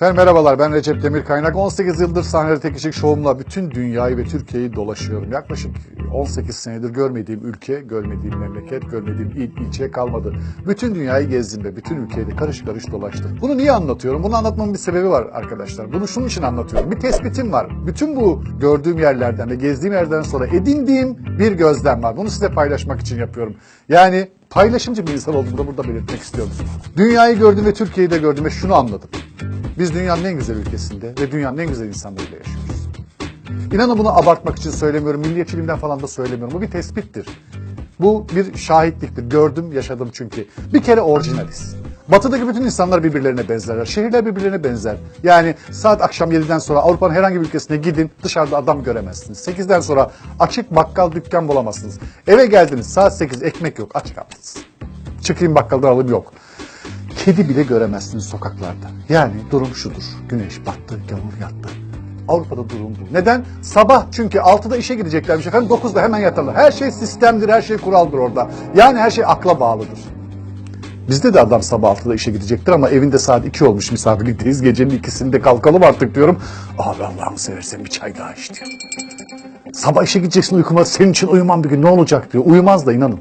Efendim merhabalar ben Recep Demir Kaynak. 18 yıldır sahnede tek kişilik şovumla bütün dünyayı ve Türkiye'yi dolaşıyorum. Yaklaşık 18 senedir görmediğim ülke, görmediğim memleket, görmediğim il, ilçe kalmadı. Bütün dünyayı gezdim ve bütün ülkeyi karış karış dolaştım. Bunu niye anlatıyorum? Bunu anlatmamın bir sebebi var arkadaşlar. Bunu şunun için anlatıyorum. Bir tespitim var. Bütün bu gördüğüm yerlerden ve gezdiğim yerlerden sonra edindiğim bir gözlem var. Bunu size paylaşmak için yapıyorum. Yani paylaşımcı bir insan olduğumu da burada belirtmek istiyorum. Dünyayı gördüm ve Türkiye'yi de gördüm ve şunu anladım. Biz dünyanın en güzel ülkesinde ve dünyanın en güzel insanlarıyla yaşıyoruz. İnanın bunu abartmak için söylemiyorum, milliyetçiliğimden falan da söylemiyorum. Bu bir tespittir. Bu bir şahitliktir. Gördüm, yaşadım çünkü. Bir kere orijinaliz. Batıdaki bütün insanlar birbirlerine benzerler. Şehirler birbirlerine benzer. Yani saat akşam 7'den sonra Avrupa'nın herhangi bir ülkesine gidin dışarıda adam göremezsiniz. 8'den sonra açık bakkal dükkan bulamazsınız. Eve geldiniz saat 8 ekmek yok aç kaldınız. Çıkayım bakkaldan alayım yok. Kedi bile göremezsiniz sokaklarda. Yani durum şudur. Güneş battı, yağmur yattı. Avrupa'da durum bu. Neden? Sabah çünkü 6'da işe gideceklermiş efendim 9'da hemen yatarlar. Her şey sistemdir, her şey kuraldır orada. Yani her şey akla bağlıdır. Bizde de adam sabah 6'da işe gidecektir ama evinde saat 2 olmuş misafirlikteyiz. Gecenin ikisinde kalkalım artık diyorum. Abi Allah'ını seversen bir çay daha iç diyor. Sabah işe gideceksin uykuma senin için uyumam bir gün ne olacak diyor. Uyumaz da inanın.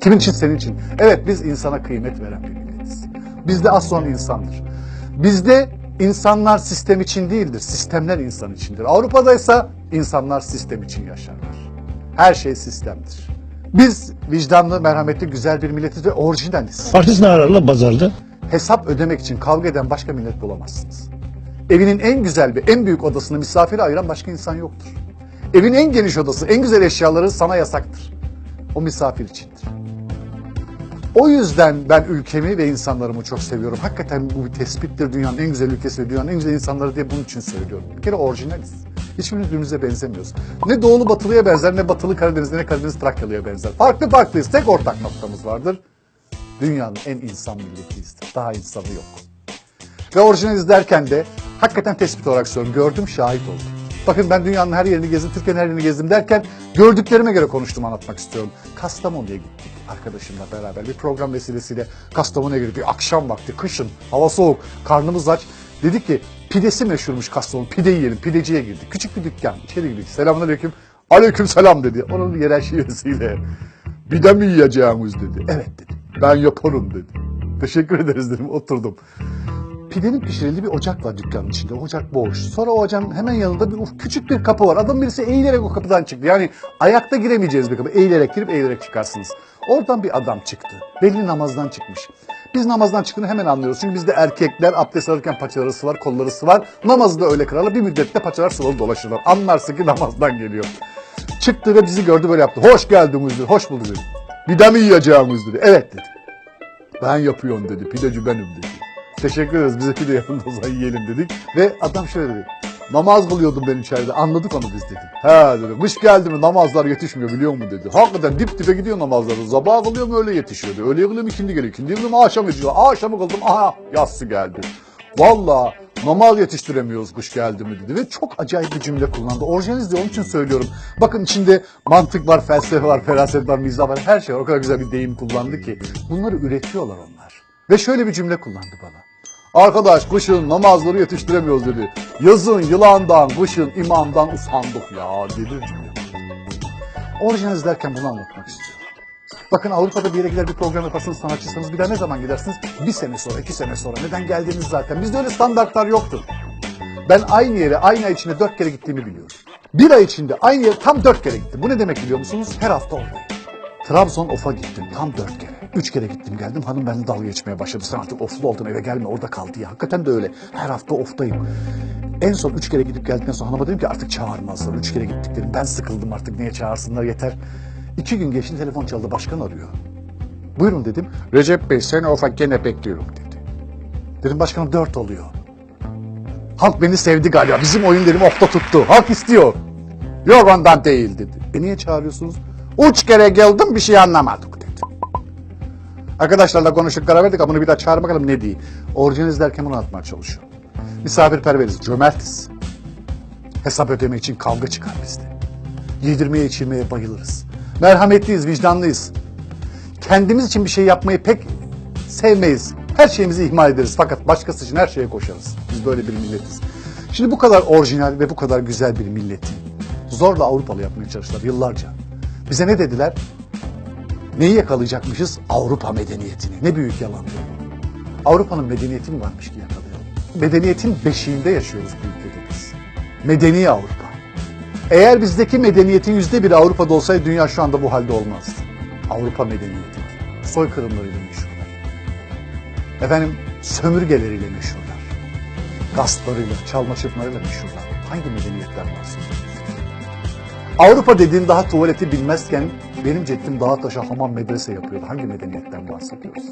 Kimin için? Senin için. Evet biz insana kıymet veren bir milletiz. Bizde az sonra insandır. Bizde insanlar sistem için değildir. Sistemler insan içindir. Avrupa'da ise insanlar sistem için yaşarlar. Her şey sistemdir. Biz vicdanlı, merhametli, güzel bir milletiz ve orijinaliz. Artist ne ararlar pazarda? Hesap ödemek için kavga eden başka millet bulamazsınız. Evinin en güzel ve en büyük odasını misafire ayıran başka insan yoktur. Evin en geniş odası, en güzel eşyaları sana yasaktır. O misafir içindir. O yüzden ben ülkemi ve insanlarımı çok seviyorum. Hakikaten bu bir tespittir. Dünyanın en güzel ülkesi ve dünyanın en güzel insanları diye bunun için söylüyorum. Bir kere orijinaliz. Hiçbirimiz birbirimize benzemiyoruz. Ne doğulu batılıya benzer, ne batılı Karadeniz'e, ne Karadeniz Trakyalı'ya benzer. Farklı farklıyız. Tek ortak noktamız vardır. Dünyanın en insan milletiyizdir. Daha insanı yok. Ve orijinaliz derken de hakikaten tespit olarak söylüyorum. Gördüm, şahit oldum. Bakın ben dünyanın her yerini gezdim, Türkiye'nin her yerini gezdim derken gördüklerime göre konuştum anlatmak istiyorum. Kastamonu'ya gittik arkadaşımla beraber bir program vesilesiyle Kastamonu'ya girdik. Akşam vakti, kışın, hava soğuk, karnımız aç. Dedik ki pidesi meşhurmuş Kastamonu, pide yiyelim, pideciye girdik. Küçük bir dükkan, içeri girdik. Selamünaleyküm. Aleyküm selam dedi. Onun yerel şivesiyle. Pide mi yiyeceğimiz dedi. Evet dedi. Ben yaparım dedi. Teşekkür ederiz dedim. Oturdum. Pidenin pişirildiği bir ocak var dükkanın içinde. Ocak boş. Sonra o ocağın hemen yanında bir uf- küçük bir kapı var. Adam birisi eğilerek o kapıdan çıktı. Yani ayakta giremeyeceğiz bir kapı. Eğilerek girip eğilerek çıkarsınız. Oradan bir adam çıktı. Belli namazdan çıkmış. Biz namazdan çıktığını hemen anlıyoruz. Çünkü bizde erkekler abdest alırken paçaları sıvar, kolları sıvar. Namazı da öyle kırarlar. Bir müddette paçalar sıvalı dolaşırlar. Anlarsın ki namazdan geliyor. Çıktı ve bizi gördü böyle yaptı. Hoş geldiniz dedi. Hoş bulduk dedi. Bir de mi yiyeceğimiz dedi. Evet dedi. Ben yapıyorum dedi. Pideci benim dedi. Teşekkür ederiz. Bize pide yapın o zaman yiyelim dedik. Ve adam şöyle dedi. Namaz kılıyordum ben içeride. Anladık onu biz dedim. He dedim. Kış geldi mi namazlar yetişmiyor biliyor musun dedi. Hakikaten dip dibe gidiyor namazları. Sabah kılıyorum öyle yetişiyor dedi. Öyle kılıyorum ikindi geliyor. İkindi kılıyorum akşam yetişiyor. Akşamı kıldım. Aha yassı geldi. Valla namaz yetiştiremiyoruz kış geldi mi dedi. Ve çok acayip bir cümle kullandı. Orijinaliz de onun için söylüyorum. Bakın içinde mantık var, felsefe var, feraset var, mizah var. Her şey var. O kadar güzel bir deyim kullandı ki. Bunları üretiyorlar onlar. Ve şöyle bir cümle kullandı bana. Arkadaş kışın namazları yetiştiremiyoruz dedi. Yazın yılandan, kışın imamdan usandık ya dedi cümle. Orijinaliz derken bunu anlatmak istiyorum. Bakın Avrupa'da bir yere gider bir program yaparsınız sanatçıysanız bir daha ne zaman gidersiniz? Bir sene sonra, iki sene sonra. Neden geldiğiniz zaten. Bizde öyle standartlar yoktur. Ben aynı yere aynı ay içinde dört kere gittiğimi biliyorum. Bir ay içinde aynı yere tam dört kere gittim. Bu ne demek biliyor musunuz? Her hafta oradayım. Trabzon Of'a gittim tam dört kere. Üç kere gittim geldim hanım benimle dalga geçmeye başladı. Sen artık oflu oldun eve gelme orada kal diye. Hakikaten de öyle. Her hafta oftayım. En son üç kere gidip geldikten sonra hanıma dedim ki artık çağırmazlar. Üç kere gittik dedim. Ben sıkıldım artık niye çağırsınlar yeter. İki gün geçti telefon çaldı başkan arıyor. Buyurun dedim. Recep Bey seni Of'a gene bekliyorum dedi. Dedim başkanım dört oluyor. Halk beni sevdi galiba. Bizim oyun dedim ofta tuttu. Halk istiyor. Yok ondan değil dedi. E niye çağırıyorsunuz? Üç kere geldim bir şey anlamadık dedi. Arkadaşlarla konuştuk karar verdik ama bunu bir daha çağır bakalım ne diye. Orijinaliz derken bunu anlatmaya çalışıyorum. Misafirperveriz, cömertiz. Hesap ödeme için kavga çıkar bizde. Yedirmeye içirmeye bayılırız. Merhametliyiz, vicdanlıyız. Kendimiz için bir şey yapmayı pek sevmeyiz. Her şeyimizi ihmal ederiz fakat başkası için her şeye koşarız. Biz böyle bir milletiz. Şimdi bu kadar orijinal ve bu kadar güzel bir milleti zorla Avrupalı yapmaya çalıştılar yıllarca. Bize ne dediler? Neyi yakalayacakmışız? Avrupa medeniyetini. Ne büyük yalan bu. Avrupa'nın medeniyeti mi varmış ki yakalayalım? Medeniyetin beşiğinde yaşıyoruz bu ülkede biz. Medeni Avrupa. Eğer bizdeki medeniyetin yüzde biri Avrupa'da olsaydı dünya şu anda bu halde olmazdı. Avrupa medeniyeti. Soykırımlarıyla meşhurlar. Efendim sömürgeleriyle meşhurlar. Gasplarıyla, çalma çırpmalarıyla meşhurlar. Hangi medeniyetten bahsediyoruz? Avrupa dediğin daha tuvaleti bilmezken benim ceddim dağa taşa hamam medrese yapıyordu. Hangi medeniyetten bahsediyoruz?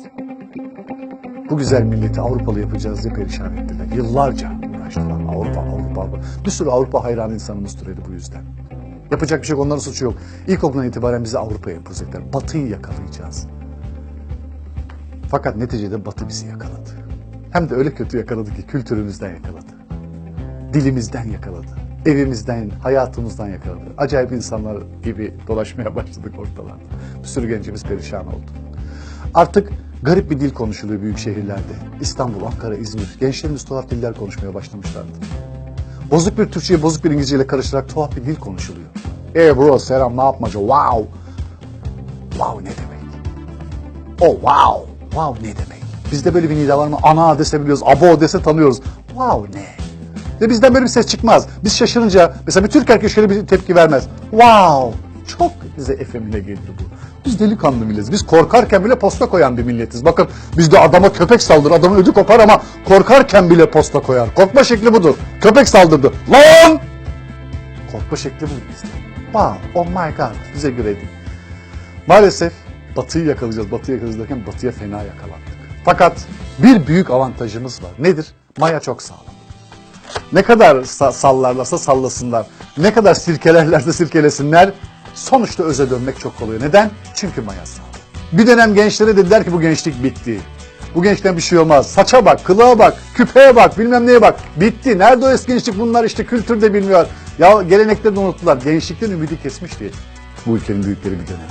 Bu güzel milleti Avrupalı yapacağız diye perişan ettiler. Yıllarca uğraştılar. Avrupa, Avrupa, Avrupa. Bir sürü Avrupa hayran insanımız türedi bu yüzden. Yapacak bir şey yok, onların suçu yok. İlkokuldan itibaren bizi Avrupa'ya yapacaklar. Batı'yı yakalayacağız. Fakat neticede Batı bizi yakaladı. Hem de öyle kötü yakaladı ki kültürümüzden yakaladı. Dilimizden yakaladı. Evimizden, hayatımızdan yakaladı. Acayip insanlar gibi dolaşmaya başladık ortalarda. Bir sürü gencimiz perişan oldu. Artık garip bir dil konuşuluyor büyük şehirlerde. İstanbul, Ankara, İzmir. Gençlerimiz tuhaf diller konuşmaya başlamışlardı. Bozuk bir Türkçeyi bozuk bir İngilizceyle karıştırarak tuhaf bir dil konuşuluyor. E bro selam ne yapmaca wow. Wow ne demek? Oh wow. Wow ne demek? Bizde böyle bir nida var mı? Ana dese biliyoruz, abo dese tanıyoruz. Wow ne? Ve bizden böyle bir ses çıkmaz. Biz şaşırınca mesela bir Türk erkeği şöyle bir tepki vermez. Wow. Çok bize efemine gelir bu. Biz delikanlı milletiz. Biz korkarken bile posta koyan bir milletiz. Bakın bizde adama köpek saldırır, adamın ödü kopar ama korkarken bile posta koyar. Korkma şekli budur. Köpek saldırdı. Lan! Korkma şekli budur bizde. Wow, oh my god. Bize göre değil. Maalesef Batı'yı yakalayacağız. Batı'yı yakalayacağız derken Batı'ya fena yakalandık. Fakat bir büyük avantajımız var. Nedir? Maya çok sağlam. Ne kadar sa- sallarlarsa sallasınlar, ne kadar sirkelerlerse sirkelesinler, sonuçta öze dönmek çok kolay. Neden? Çünkü maya sağlam. Bir dönem gençlere dediler ki bu gençlik bitti. Bu gençten bir şey olmaz. Saça bak, kılığa bak, küpeye bak, bilmem neye bak. Bitti. Nerede o eski gençlik? Bunlar işte kültürde bilmiyor. Ya gelenekleri de unuttular. Gençlikten ümidi kesmişti bu ülkenin büyükleri bir dönem.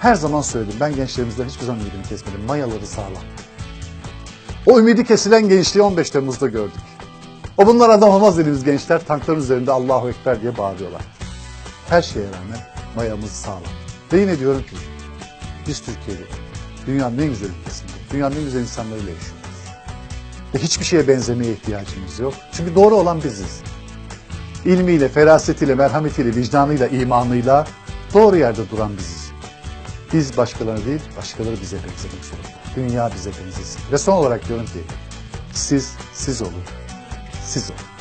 Her zaman söyledim. Ben gençlerimizden hiçbir zaman ümidimi kesmedim. Mayaları sağlam. O ümidi kesilen gençliği 15 Temmuz'da gördük. O bunlar adam olmaz dediğimiz gençler tankların üzerinde Allahu Ekber diye bağırıyorlar. Her şeye rağmen mayamız sağlam. Ve yine diyorum ki biz Türkiye'de dünyanın en güzel ülkesinde, dünyanın en güzel insanlarıyla yaşıyoruz. Ve hiçbir şeye benzemeye ihtiyacımız yok. Çünkü doğru olan biziz. İlmiyle, ferasetiyle, merhametiyle, vicdanıyla, imanıyla doğru yerde duran biziz. Biz başkalarına değil, başkaları bize benzemek zorunda. Dünya bize benzesin. Ve son olarak diyorum ki siz, siz olun. Siz olun.